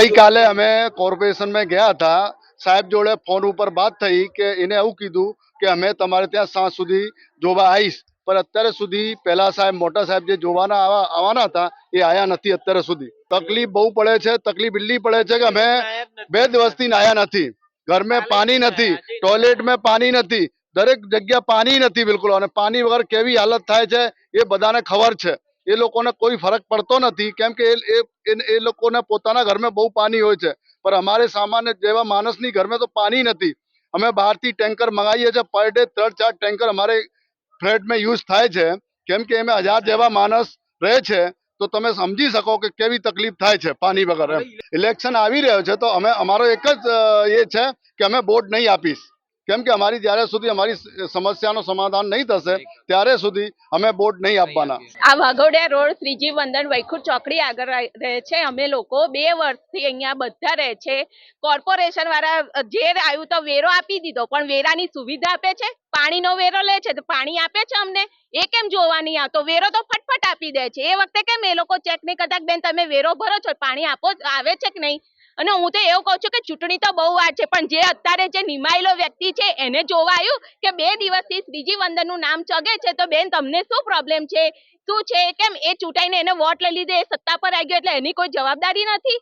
ગઈકાલે અમે કોર્પોરેશનમાં ગયા હતા. સાહેબ જોડે ફોન ઉપર વાત થઈ કે એને એવું કીધું કે અમે તમારે ત્યાં સાંજ સુધી જોવા આવીશ. પણ અત્યારે સુધી પહેલા સાહેબ મોટા સાહેબ જે જોવાના આવા આવવાના હતા એ આયા નથી અત્યારે સુધી. તકલીફ બહુ પડે છે તકલીફ એટલી પડે છે કે અમે બે દિવસથી નાયા નથી. ઘર મેં પાણી નથી ટોયલેટ મેં પાણી નથી. દરેક જગ્યા પાણી નથી બિલકુલ. અને પાણી વગર કેવી હાલત થાય છે એ બધાને ખબર છે. એ લોકોને કોઈ ફરક પડતો નથી. કેમ કે એ- લોકોને પોતાના ઘરમાં બહુ પાણી હોય છે. પણ અમારે સામાન્ય જેવા માણસની ઘરમાં તો પાણી નથી. અમે બહારથી ટેન્કર મંગાવીએ છીએ. પર ડે ત્રણ, ચાર ટેન્કર અમારે ફ્લેટમાં યુઝ થાય છે. કેમ કે એમાં હજાર જેવા માણસ રહે છે. તો તમે સમજી શકો કે કેવી તકલીફ થાય છે પાણી વગર ઇલેક્શન આવી રહ્યો છે. તો અમે, અમારો એક જ એ છે કે અમે બોટ નહીં આપીશ. કેમ કે અમારી જ્યારે સુધી અમારી સમસ્યાનો સમાધાન નહીં થશે ત્યારે સુધી અમે બોટ નહીં આપવાના. આ વાઘોડિયા રોડ શ્રીજી વંદન વૈકુંઠ ચોકડી આગળ રહે- છે. અમે લોકો બે વર્ષથી અહીંયા બધા રહે છે. કોર્પોરેશન વાળા જે આવ્યું તો વેરો આપી દીધો પણ વેરાની સુવિધા આપે છે? પાણીનો વેરો લે છે તો પાણી આપે છે અમને? એ કેમ જોવા નહીં આવતો? વેરો તો ફટફટ આપી દે છે. એ વખતે કેમ એ લોકો ચેક નહીં કરતા બેન તમે વેરો ભરો છો? પાણી આપો આવે છે કે નહીં? અને હું તો એવું કહું છું કે ચૂંટણી તો બહુ વાર છે, પણ જે અત્યારે જે નિમાયેલો વ્યક્તિ છે, એને જોવાયું કે બે દિવસથી ત્રીજી વંદનનું નામ ચગે છે, તો બેન તમને શું પ્રોબ્લેમ છે? શું છે? કેમ એ ચૂંટાઈને એને વોટ લઈ લીધે? એ સત્તા પર આવી ગયો એટલે એની કોઈ જવાબદારી નથી?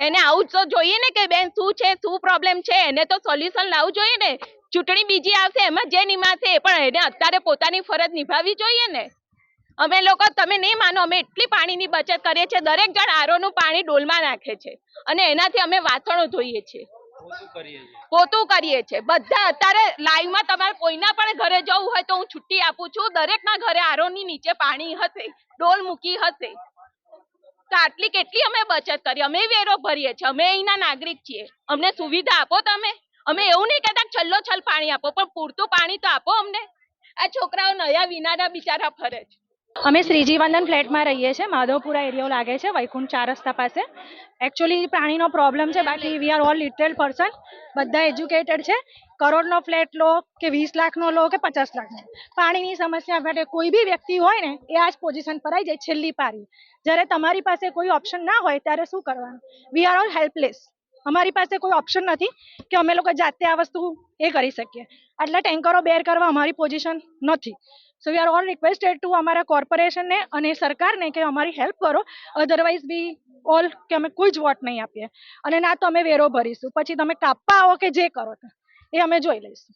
એને આવું તો જોઈએ ને કે બેન શું છે, શું પ્રોબ્લેમ છે? એને તો સોલ્યુશન લાવવું જોઈએ ને? ચૂંટણી બીજી આવશે, એમાં જે નિમાશે પણ એને અત્યારે પોતાની ફરજ નિભાવવી જોઈએ ને? અમે લોકો તમે નહીં માનો અમે એટલી પાણીની બચત કરીએ છીએ દરેક જણ આરોનું પાણી ડોલમાં નાખે છે અને એનાથી અમે વાસણો ધોઈએ છીએ. પોતું કરીએ છીએ. બધા અત્યારે લાઈવમાં તમારે કોઈના પણ ઘરે જવું હોય તો હું છુટ્ટી આપું છું. દરેકના ઘરે આરોની નીચે પાણી હશે ડોલ મૂકી હશે. તો આટલી કેટલી અમે બચત કરી? અમે વેરો ભરીએ છીએ. અમે અહીંના નાગરિક છીએ. અમને સુવિધા આપો તમે. અમે એવું નહીં કહેતા છલ્લો છલ પાણી આપો પણ પૂરતું પાણી તો આપો અમને. આ છોકરાઓ નયા વિનાના બિચારા ફરે છે. અમે શ્રીજીવંદન ફ્લેટમાં રહીએ છીએ, માધવપુરા એરિયો લાગે છે, વૈકુંઠ ચાર રસ્તા પાસે. એકચ્યુઅલી પાણીનો પ્રોબ્લેમ છે, બાકી we are all literal person બધા એજ્યુકેટેડ છે. કરોડનો ફ્લેટ લો કે વીસ લાખનો લો કે પચાસ લાખનો. પાણીની સમસ્યા માટે કોઈ બી વ્યક્તિ હોય ને, એ આ જ પોઝિશન પર આવી જાય, છેલ્લી પારી. જ્યારે તમારી પાસે કોઈ ઓપ્શન ના હોય, ત્યારે શું કરવાનું? વી આર ઓલ હેલ્પલેસ અમારી પાસે કોઈ ઓપ્શન નથી કે અમે લોકો જાતે આ વસ્તુ એ કરી શકીએ. આટલા ટેન્કરો બેર કરવા અમારી પોઝિશન નથી. So we are all requested to અમારા કોર્પોરેશનને અને સરકારને કે અમારી હેલ્પ કરો. અધરવાઇઝ બી ઓલ કે અમે કોઈ જ વોટ નહીં આપીએ. અને ના તો અમે વેરો ભરીશું. પછી તમે કાપવા આવો કે જે કરો એ અમે જોઈ લઈશું.